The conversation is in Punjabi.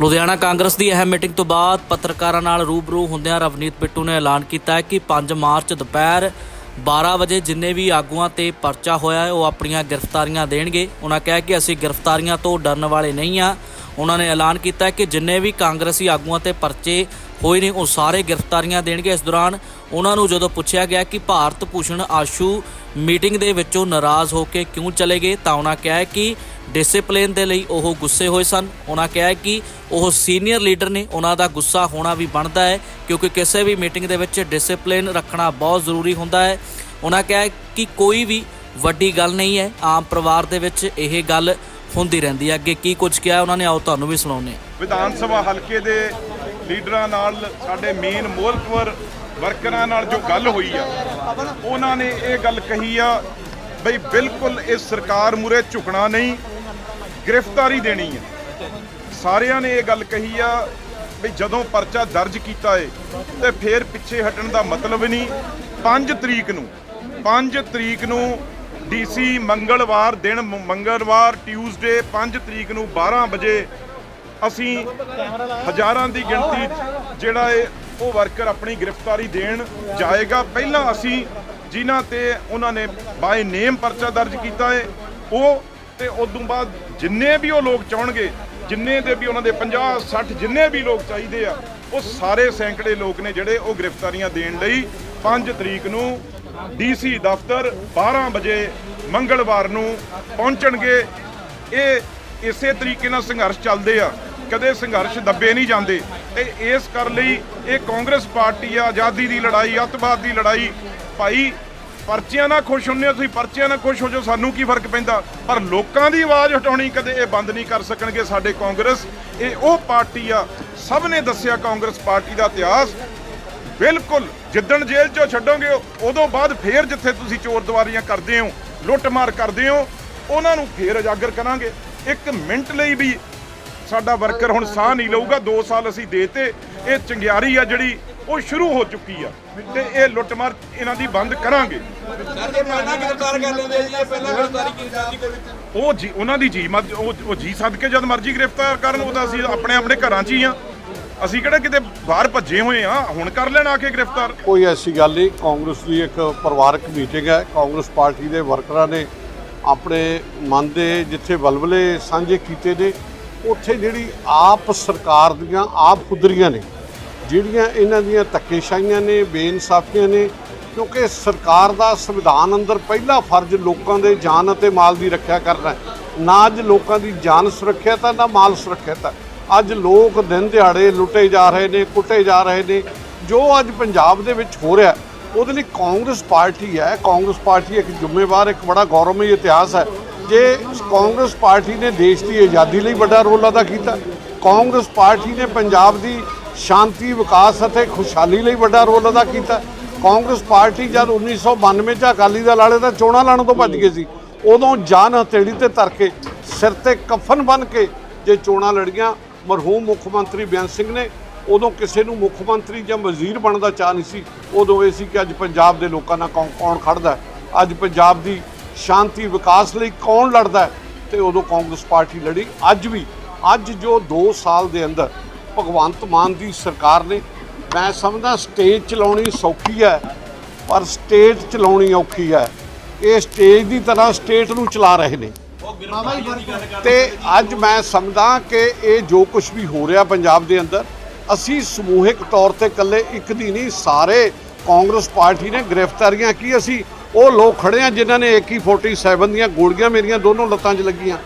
ਲੁਧਿਆਣਾ ਕਾਂਗਰਸ ਦੀ ਅਹਿਮ ਮੀਟਿੰਗ ਤੋਂ ਬਾਅਦ ਪੱਤਰਕਾਰਾਂ ਨਾਲ ਰੂਬਰੂ ਹੁੰਦਿਆਂ ਰਵਨੀਤ ਪਿੱਟੂ ਨੇ ਐਲਾਨ ਕੀਤਾ ਹੈ ਕਿ 5 ਮਾਰਚ ਦੁਪਹਿਰ 12 ਵਜੇ ਜਿੰਨੇ ਵੀ ਆਗੂਆਂ ਤੇ ਪਰਚਾ ਹੋਇਆ ਹੈ, ਉਹ ਆਪਣੀਆਂ ਗ੍ਰਿਫਤਾਰੀਆਂ ਦੇਣਗੇ। ਉਹਨਾਂ ਕਿਹਾ ਕਿ ਅਸੀਂ ਗ੍ਰਿਫਤਾਰੀਆਂ ਤੋਂ ਡਰਨ ਵਾਲੇ ਨਹੀਂ ਆ ਉਹਨਾਂ ਨੇ ਐਲਾਨ ਕੀਤਾ ਕਿ ਜਿੰਨੇ ਵੀ ਕਾਂਗਰਸੀ ਆਗੂਆਂ ਤੇ ਪਰਚੇ ਹੋਏ ਨੇ, ਉਹ ਸਾਰੇ ਗ੍ਰਿਫਤਾਰੀਆਂ ਦੇਣਗੇ। ਇਸ ਦੌਰਾਨ ਉਹਨਾਂ ਨੂੰ ਜਦੋਂ ਪੁੱਛਿਆ ਗਿਆ ਕਿ ਭਾਰਤ ਭੂਸ਼ਣ ਆਸ਼ੂ ਮੀਟਿੰਗ ਦੇ ਵਿੱਚੋਂ ਨਾਰਾਜ਼ ਹੋ ਕੇ ਕਿਉਂ ਚਲੇ ਗਏ, ਤਾਂ ਉਹਨਾਂ ਕਿਹਾ ਕਿ ਡਿਸਪਲਿਨ ਦੇ ਲਈ ਉਹ ਗੁੱਸੇ ਹੋਏ ਸਨ। ਉਹਨਾਂ ਕਿਹਾ ਕਿ ਉਹ ਸੀਨੀਅਰ ਲੀਡਰ ਨੇ, ਉਹਨਾਂ ਦਾ ਗੁੱਸਾ ਹੋਣਾ ਵੀ ਬਣਦਾ ਹੈ, ਕਿਉਂਕਿ ਕਿਸੇ ਵੀ ਮੀਟਿੰਗ ਦੇ ਵਿੱਚ ਡਿਸਪਲਿਨ ਰੱਖਣਾ ਬਹੁਤ ਜ਼ਰੂਰੀ ਹੁੰਦਾ ਹੈ। ਉਹਨਾਂ ਕਿਹਾ ਕਿ ਕੋਈ ਵੀ ਵੱਡੀ ਗੱਲ ਨਹੀਂ ਹੈ। ਆਮ ਪਰਿਵਾਰ ਦੇ ਵਿੱਚ ਇਹ ਗੱਲ ਹੁੰਦੀ ਰਹਿੰਦੀ ਹੈ ਅੱਗੇ ਕੀ ਕੁਝ ਕਿਹਾ ਉਹਨਾਂ ਨੇ, ਆਓ ਤੁਹਾਨੂੰ ਵੀ ਸੁਣਾਉਂਦੇ ਹਾਂ। ਵਿਧਾਨ ਸਭਾ ਹਲਕੇ ਦੇ ਲੀਡਰਾਂ ਨਾਲ, ਸਾਡੇ ਮੇਨ ਮੋਲਕਵਰ ਵਰਕਰਾਂ ਨਾਲ ਜੋ ਗੱਲ ਹੋਈ ਆ, ਉਹਨਾਂ ਨੇ ਇਹ ਗੱਲ ਕਹੀ ਆ, ਬਈ ਬਿਲਕੁਲ ਇਸ ਸਰਕਾਰ ਮੂਰੇ ਝੁਕਣਾ ਨਹੀਂ, ਗ੍ਰਿਫਤਾਰੀ ਦੇਣੀ ਹੈ ਸਾਰਿਆਂ ਨੇ ਇਹ ਗੱਲ ਕਹੀ ਆ ਵੀ ਜਦੋਂ ਪਰਚਾ ਦਰਜ ਕੀਤਾ ਏ, ਤੇ ਫੇਰ ਪਿੱਛੇ ਹਟਣ ਦਾ ਮਤਲਬ ਨਹੀਂ। 5 ਤਰੀਕ ਨੂੰ 5 ਤਰੀਕ ਨੂੰ ਡੀਸੀ ਮੰਗਲਵਾਰ ਦਿਨ, ਮੰਗਲਵਾਰ ਟਿਊਜ਼ਡੇ 5 ਤਰੀਕ ਨੂੰ 12 ਵਜੇ ਅਸੀਂ ਹਜ਼ਾਰਾਂ ਦੀ ਗਿਣਤੀ 'ਚ ਜਿਹੜਾ ਏ ਉਹ ਵਰਕਰ ਆਪਣੀ ਗ੍ਰਿਫਤਾਰੀ ਦੇਣ ਜਾਏਗਾ। ਪਹਿਲਾਂ ਅਸੀਂ ਜਿਨ੍ਹਾਂ ਤੇ ਉਹਨਾਂ ਨੇ ਬਾਏ ਨੇਮ ਪਰਚਾ ਦਰਜ ਕੀਤਾ ਹੈ ਉਹ ਤੇ ਤੋਂ ਬਾਅਦ ਜਿੰਨੇ ਵੀ ਉਹ ਲੋਕ ਚਾਹਣਗੇ, ਜਿੰਨੇ ਦੇ ਵੀ ਉਹਨਾਂ ਦੇ 50 60 ਜਿੰਨੇ ਵੀ ਲੋਕ ਚਾਹੀਦੇ ਆ, ਉਹ ਸਾਰੇ ਸੈਂਕੜੇ ਲੋਕ ਨੇ ਜਿਹੜੇ ਉਹ ਗ੍ਰਿਫਤਾਰੀਆਂ ਦੇਣ ਲਈ 5 ਤਰੀਕ ਨੂੰ ਡੀਸੀ ਦਫ਼ਤਰ 12 ਵਜੇ ਮੰਗਲਵਾਰ ਨੂੰ ਪਹੁੰਚਣਗੇ। ਇਹ ਇਸੇ ਤਰੀਕੇ ਨਾਲ ਸੰਘਰਸ਼ ਚੱਲਦੇ ਆ। ਕਦੇ ਸੰਘਰਸ਼ ਦੱਬੇ ਨਹੀਂ ਜਾਂਦੇ। ਤੇ ਇਸ ਕਰ ਲਈ ਇਹ ਕਾਂਗਰਸ ਪਾਰਟੀ ਆ, ਆਜ਼ਾਦੀ ਦੀ ਲੜਾਈ, ਅੱਤਵਾਦ ਦੀ ਲੜਾਈ। ਭਾਈ, ਪਰਚਿਆਂ ਨਾਲ ਖੁਸ਼ ਹੁੰਨੇ ਹੋ ਤੁਸੀਂ? ਪਰਚਿਆਂ ਨਾਲ ਖੁਸ਼ ਹੋ ਜਾਓ, ਸਾਨੂੰ ਕੀ ਫ਼ਰਕ ਪੈਂਦਾ? ਪਰ ਲੋਕਾਂ ਦੀ ਆਵਾਜ਼ ਹਟਾਉਣੀ ਕਦੇ ਇਹ ਬੰਦ ਨਹੀਂ ਕਰ ਸਕਣਗੇ ਸਾਡੇ ਕਾਂਗਰਸ। ਇਹ ਉਹ ਪਾਰਟੀ ਆ, ਸਭ ਨੇ ਦੱਸਿਆ ਕਾਂਗਰਸ ਪਾਰਟੀ ਦਾ ਇਤਿਹਾਸ। ਬਿਲਕੁਲ ਜਿੱਦਣ ਜੇਲ੍ਹ ਚੋਂ ਛੱਡੋਗੇ ਉਦੋਂ ਬਾਅਦ ਫੇਰ ਜਿੱਥੇ ਤੁਸੀਂ ਚੋਰ ਦਵਾਰੀਆਂ ਕਰਦੇ ਹੋ ਲੁੱਟਮਾਰ ਕਰਦੇ ਹੋ ਉਹਨਾਂ ਨੂੰ ਫੇਰ ਉਜਾਗਰ ਕਰਾਂਗੇ। ਇੱਕ ਮਿੰਟ ਲਈ ਵੀ ਸਾਡਾ ਵਰਕਰ ਹੁਣ ਸਾਹ ਨਹੀਂ ਲਊਗਾ 2 ਸਾਲ ਅਸੀਂ ਦੇਤੇ ਇਹ ਚੰਗਿਆਰੀ ਆ ਜਿਹੜੀ ਉਹ ਸ਼ੁਰੂ ਹੋ ਚੁੱਕੀ ਆ। ਤੇ ਇਹ ਲੁੱਟਮਾਰ ਇਹਨਾਂ ਦੀ ਬੰਦ ਕਰਾਂਗੇ। ਉਹ ਜੀ ਉਹਨਾਂ ਦੀ ਜੀ ਮਤ ਉਹ ਉਹ ਜੀ ਸਦਕੇ ਜਦ ਮਰਜ਼ੀ ਗ੍ਰਿਫਤਾਰ ਕਰਨ ਉਹ ਤਾਂ ਅਸੀਂ ਆਪਣੇ ਆਪਣੇ ਘਰਾਂ 'ਚ ਹੀ ਆ। ਅਸੀਂ ਕਿਹੜਾ ਕਿਤੇ ਬਾਹਰ ਭੱਜੇ ਹੋਏ ਆ, ਹੁਣ ਕਰ ਲੈਣ ਆ ਕੇ ਗ੍ਰਿਫਤਾਰ? ਕੋਈ ਐਸੀ ਗੱਲ ਨਹੀਂ, ਕਾਂਗਰਸ ਦੀ ਇੱਕ ਪਰਿਵਾਰਕ ਮੀਟਿੰਗ ਹੈ। ਕਾਂਗਰਸ ਪਾਰਟੀ ਦੇ ਵਰਕਰਾਂ ਨੇ ਆਪਣੇ ਮਨ ਦੇ ਜਿੱਥੇ ਬਲਬਲੇ ਸਾਂਝੇ ਕੀਤੇ ਨੇ, ਉੱਥੇ ਜਿਹੜੀ ਆਪ ਸਰਕਾਰ ਦੀਆਂ, ਆਪ ਖੁਦਰੀਆਂ ਨੇ, ਜਿਹੜੀਆਂ ਇਹਨਾਂ ਦੀਆਂ ਧੱਕੇਸ਼ਾਹੀਆਂ ਨੇ, ਬੇਇਨਸਾਫੀਆਂ ਨੇ, ਕਿਉਂਕਿ ਸਰਕਾਰ ਦਾ ਸੰਵਿਧਾਨ ਅੰਦਰ ਪਹਿਲਾ ਫਰਜ਼ ਲੋਕਾਂ ਦੇ ਜਾਨ ਅਤੇ ਮਾਲ ਦੀ ਰੱਖਿਆ ਕਰਨਾ ਹੈ। ਨਾ ਅੱਜ ਲੋਕਾਂ ਦੀ ਜਾਨ ਸੁਰੱਖਿਅਤ ਹੈ, ਨਾ ਮਾਲ ਸੁਰੱਖਿਅਤ ਹੈ। ਅੱਜ ਲੋਕ ਦਿਨ ਦਿਹਾੜੇ ਲੁੱਟੇ ਜਾ ਰਹੇ ਨੇ, ਕੁੱਟੇ ਜਾ ਰਹੇ ਨੇ। ਜੋ ਅੱਜ ਪੰਜਾਬ ਦੇ ਵਿੱਚ ਹੋ ਰਿਹਾ, ਉਹਦੇ ਲਈ ਕਾਂਗਰਸ ਪਾਰਟੀ ਹੈ। ਕਾਂਗਰਸ ਪਾਰਟੀ ਇੱਕ ਜ਼ਿੰਮੇਵਾਰ, ਇੱਕ ਬੜਾ ਗੌਰਵਮਈ ਇਤਿਹਾਸ ਹੈ। ਜੇ ਕਾਂਗਰਸ ਪਾਰਟੀ ਨੇ ਦੇਸ਼ ਦੀ ਆਜ਼ਾਦੀ ਲਈ ਵੱਡਾ ਰੋਲ ਅਦਾ ਕੀਤਾ, ਕਾਂਗਰਸ ਪਾਰਟੀ ਨੇ ਪੰਜਾਬ ਦੀ ਸ਼ਾਂਤੀ, ਵਿਕਾਸ ਅਤੇ ਖੁਸ਼ਹਾਲੀ ਲਈ ਵੱਡਾ ਰੋਲ ਅਦਾ ਕੀਤਾ। ਕਾਂਗਰਸ ਪਾਰਟੀ ਜਦ 1992 ਚ ਅਕਾਲੀ ਦਲ ਵਾਲੇ ਦਾ ਚੋਣਾਂ ਲੜਨ ਤੋਂ ਭੱਜ ਗਏ ਸੀ, ਉਦੋਂ ਜਾਨ ਹਥੇੜੀ ਤੇ ਧਰ ਕੇ ਸਿਰ ਤੇ ਕਫਨ ਬਨ ਕੇ ਜੇ ਚੋਣਾਂ ਲੜੀਆਂ ਮਰਹੂਮ ਮੁੱਖ ਮੰਤਰੀ ਬੇਅੰਤ ਸਿੰਘ ਨੇ ਉਦੋਂ ਕਿਸੇ ਨੂੰ ਮੁੱਖ ਮੰਤਰੀ ਜਾਂ ਵਜ਼ੀਰ ਬਣਨ ਦਾ ਚਾਹ ਨਹੀਂ ਸੀ। ਉਦੋਂ ਇਹ ਸੀ ਕਿ ਅੱਜ ਪੰਜਾਬ ਦੇ ਲੋਕਾਂ ਨਾਲ ਕੌਣ ਕੌਣ ਖੜਦਾ ਅੱਜ ਪੰਜਾਬ ਦੀ ਸ਼ਾਂਤੀ ਵਿਕਾਸ ਲਈ ਕੌਣ ਲੜਦਾ ਹੈ? ਤੇ ਉਦੋਂ ਕਾਂਗਰਸ ਪਾਰਟੀ ਲੜੀ। ਅੱਜ ਵੀ, ਅੱਜ ਜੋ 2 ਸਾਲ ਦੇ ਅੰਦਰ ਭਗਵੰਤ ਮਾਨ ਦੀ ਸਰਕਾਰ ਨੇ, ਮੈਂ ਸਮਝਦਾ ਸਟੇਜ ਚਲਾਉਣੀ ਸੌਖੀ ਹੈ, ਪਰ ਸਟੇਟ ਚਲਾਉਣੀ ਔਖੀ ਹੈ। ਇਹ ਸਟੇਜ ਦੀ ਤਰ੍ਹਾਂ ਸਟੇਟ ਨੂੰ ਚਲਾ ਰਹੇ ਨੇ। ਤੇ ਅੱਜ ਮੈਂ ਸਮਝਦਾ ਕਿ ਇਹ ਜੋ ਕੁਝ ਵੀ ਹੋ ਰਿਹਾ ਪੰਜਾਬ ਦੇ ਅੰਦਰ ਅਸੀਂ ਸਮੂਹਿਕ ਤੌਰ ਤੇ ਇਕੱਲੇ ਇੱਕ ਦੀ ਨਹੀਂ ਸਾਰੇ ਕਾਂਗਰਸ ਪਾਰਟੀ ਨੇ ਗ੍ਰਿਫਤਾਰੀਆਂ ਕੀ ਅਸੀਂ ਉਹ ਲੋਕ ਖੜੇ ਆ ਜਿਨ੍ਹਾਂ ਨੇ AK47 ਦੀਆਂ ਗੋਲੀਆਂ ਮੇਰੀਆਂ ਦੋਨੋਂ ਲੱਤਾਂ 'ਚ ਲੱਗੀਆਂ।